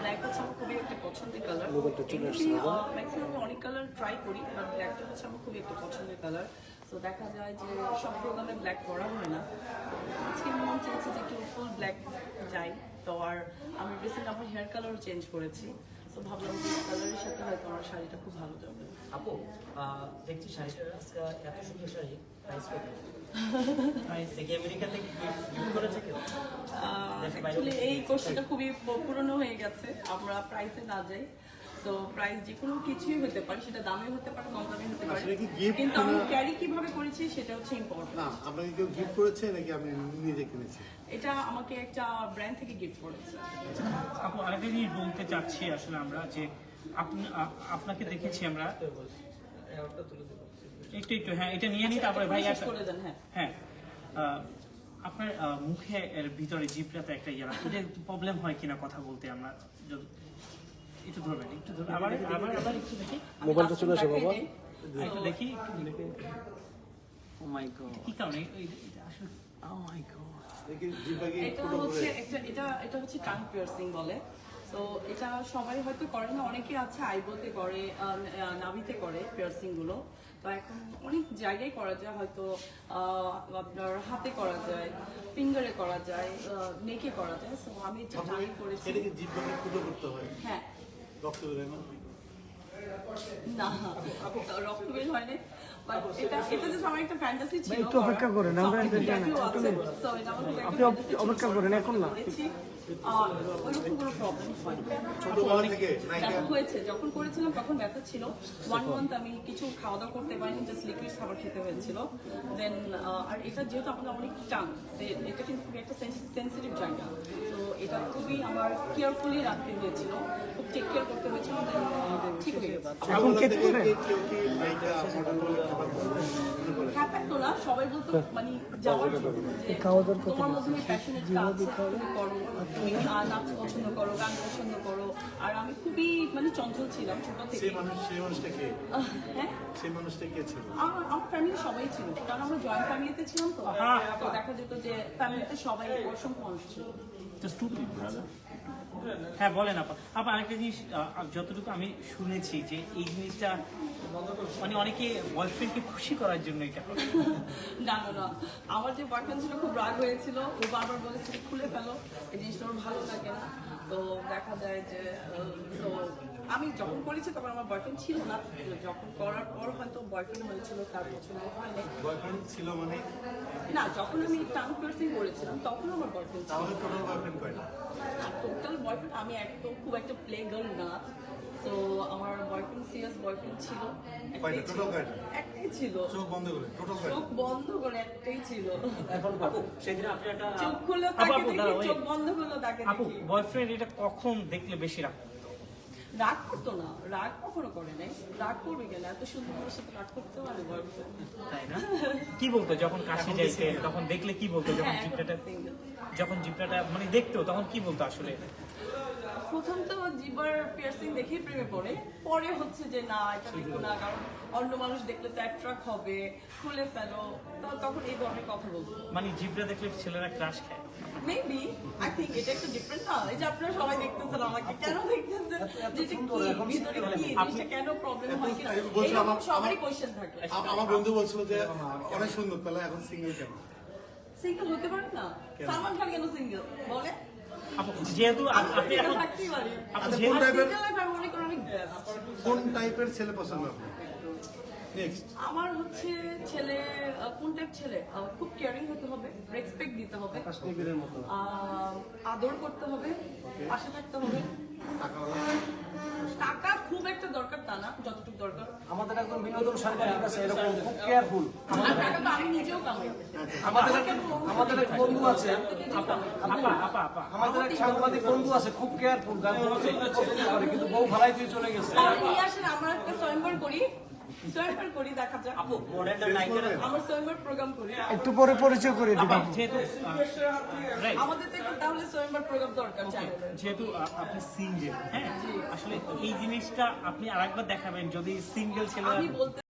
Black হচ্ছে আমার খুবই একটা পছন্দের কালার। ম্যাক্সিমাম আমি অনেক কালার ট্রাই করি বাট ব্ল্যাকটা হচ্ছে আমার খুবই একটা পছন্দের কালার তো দেখা যায় যে সব প্রোগ্রামে ব্ল্যাক পরা হয় না। আজকে মন চাইছে যে একটু ফুল ব্ল্যাক যাই। তো আর আমি রিসেন্ট আমার হেয়ার কালারও চেঞ্জ করেছি। তো ভাবলাম যে কালারের সাথে হয়তো আমার শাড়িটা খুব ভালো যাবে। আপু আহ, দেখছি শাড়িটা আজকে এত সুন্দর শাড়ি। প্রাইস কত? আমেরিকা থেকে গিফট করেছে কেউ? অ্যাকচুয়ালি এই কোর্সটা খুবই পুরনো হয়ে গেছে। আমরা প্রাইসে না যাই। তো প্রাইস যে কোনো কিছুই হতে পারে সেটা দামে হতে পারে কম দামে হতে পারে। কিন্তু আমি ক্যারি কীভাবে করেছি সেটা হচ্ছে ইম্পর্টেন্ট না আপনাকে কেউ গিফট করেছে নাকি আমি নিজে কিনেছি? এটা আমাকে একটা ব্র্যান্ড থেকে গিফট করেছে। আপু আরেকটা জিনিস বলতে চাচ্ছি আসলে আমরা যে আপনি আপনাকে দেখেছি আমরা। একটু একটু হ্যাঁ এটা নিয়ে নিই তারপরে ভাই আসা- হ্যাঁ হ্যাঁ আহ, আপনার আহ, মুখে এর ভিতরে জিপটাতে একটা ইয়ে রাখা। এটা একটু প্রবলেম হয় কিনা কথা বলতে আমরা যদি একটু ধরবেন একটু ধরবেন। আবার আবার আবার একটু দেখি। মোবাইলটা চলে আসে বাবা। একটু দেখি ও মাই গড কি কারণে? এই- এটা আসলে ও মাই গড এটা হচ্ছে একটা এটা এটা হচ্ছে টাং পিয়ার্সিং বলে। তো এটা সবাই হয়তো করে না অনেকে আছে আইবোতে করে নাভিতে করে পিয়ার্সিংগুলো। তো এখন অনেক জায়গায় করা যায় হয়তো আপনার হাতে করা যায় ফিঙ্গারে করা যায় নেকে করা যায়। সো আমি এটা টাঙে করেছি। ফুটো করতে হয়। হ্যাঁ। রক্ত বেরোয় না? না রক্ত বের হয়নি But এটা এটা আমার একটা অপেক্ষা করেন, আমরা আপনি অপেক্ষা করেন, এখন না। হয়েছে যখন করেছিলাম তখন ব্যথা ছিল। ওয়ান মান্থ আমি কিছু খাওয়া দাওয়া করতে পারিনি জাস্ট লিকুইড খাবার খেতে হয়েছিল। দেন আর এটা যেহেতু আপনার অনেক টান এটা কিন্তু একটা সেন্সিটিভ জায়গা। তো খুবই আমার কেয়ারফুলি রাখতে হয়েছিল খুব টেক কেয়ার করতে হয়েছিল ঠিক হয়ে মনে হ্যাপেন তো না সবাই বলতো মানে যাওয়ার জন্য যে খাওয়া দাওয়ার কথা তোমার মধ্যে প্যাশনেট কাজ তুমি করো তুমি নাচ পছন্দ করো গান পছন্দ করো আর আমি মানে চঞ্চল ছিলাম ছোট থেকে সেই মানুষ সেই মানুষটা কে? হ্যাঁ? সেই মানুষটা কে ছিল? আমার আমার ফ্যামিলি সবাই ছিল কারণ আমরা জয়েন্ট ফ্যামিলিতে ছিলাম তো। তো দেখা যেত যে ফ্যামিলিতে সবাই অসংখ্য মানুষ ছিল। জাস্ট টু মিনিট ব্রাদার হ্যাঁ বলেন আপা। আপা আরেকটা জিনিস আহ, যতটুকু আমি শুনেছি যে এই জিনিসটা মানে অনেকে বয়ফ্রেন্ডকে খুশি করার জন্য এটা। না না না। আমার যে বয়ফ্রেন্ড ছিল খুব রাগ হয়েছিল। ও বারবার বলেছিল খুলে ফেলো। এই জিনিসটা ওর ভালো লাগে না। তো দেখা যায় যে তো আমি যখন করেছি তখন আমার বয়ফ্রেন্ড ছিল না। যখন করার পর হয়তো বয়ফ্রেন্ড হয়েছিল তার পছন্দ হয়নি বয়ফ্রেন্ড ছিল মানে? না যখন আমি টাউন পিয়ার্সিং করেছিলাম তখন আমার বয়ফ্রেন্ড ছিল। তাহলে টোটাল বয়ফ্রেন্ড কয়টা? টোটাল বয়ফ্রেন্ড আমি একদম খুব একটা প্লে গার্ল না। সিরিয়াস বয়ফ্রেন্ড ছিল একটাই কয়টা? ছিল। Total কয়টা? একটাই ছিল চোখ বন্ধ করে টোটাল কয়টা চোখ বন্ধ করে একটাই ছিল এখন আপু সেদিন আপনি একটা চোখ খুললো তাকে দেখি চোখ বন্ধ করল তাকে আপু বয়ফ্রেন্ড এটা কখন দেখলে বেশি রাখ রাগ করতো না রাগ কখনো করে নাই। রাগ করবে কেন? এত সুন্দর সাথে রাগ করতে পারে তাই না? কি বলতো যখন কাছে যাইতে তখন দেখলে কি বলতো যখন হ্যাঁ, জিপটাটা যখন জিপটাটা মানে দেখতো তখন কি বলতো আসলে? প্রথম তো জিবার পিয়ার্সিং দেখেই প্রেমে পড়ে। পরে হচ্ছে যে না এটা দেখো না কারণ অন্য মানুষ দেখলে তো অ্যাট্রাক্ট হবে খুলে ফেলো। তো তখন এই ধরনের কথা বলব মানে জিপটা দেখলে ছেলেরা ক্রাশ খায়। মেবি আই থিঙ্ক এটা একটু ডিফারেন্ট না। এই যে আপনারা সবাই দেখতেছেন আমাকে কেন দেখতেছেন? হয় এরকম আমার- সবারই কোশ্চেন থাকে। আম- আমার বন্ধু বলছিল যে অনেক সুন্দর তাহলে এখন সিঙ্গেল কেন? সিঙ্গেল হতে পারে না। সালমান খান কেন সিঙ্গেল বলে। যেহেতু আপনি এখন থাকতেই পারি। আপু আচ্ছা, যেহেতু কোন টাইপের single life আমি মনে করি অনেক best। কোন টাইপের ছেলে পছন্দ আপনার? নেক্সট আমার হচ্ছে ছেলে কোন টাইপ ছেলে? খুব কেয়ারিং হতে হবে রেসপেক্ট দিতে হবে। আদর করতে হবে পাশে থাকতে হবে। টাকা খুব একটা দরকার তা না যতটুকু দরকার। আমাদের একজন বিনোদন সাংবাদিক আছে এরকম খুব কেয়ারফুল আমার টাকা তো আমি নিজেও কামাই। আমাদের এক- আমাদের এক বন্ধু আছে। আপা আপা আপা আমাদের এক সাংবাদিক বন্ধু আছে খুব কেয়ারফুল গান কিন্তু বউ ভালাই দিয়ে চলে গেছে। আসেন একটা স্বয়ংবর করি স্বয়ংবর করি দেখা যাক। আপু মডার্ন স্বয়ংবর প্রোগ্রাম করি। একটু পরে পরিচয় করে আমাদের তো একটু তাহলে স্বয়ংবর প্রোগ্রাম দরকার যেহেতু আপনি সিঙ্গেল হ্যাঁ? আসলে এই জিনিসটা আপনি আরেকবার দেখাবেন যদি সিঙ্গেল ছেলে আমি বলতে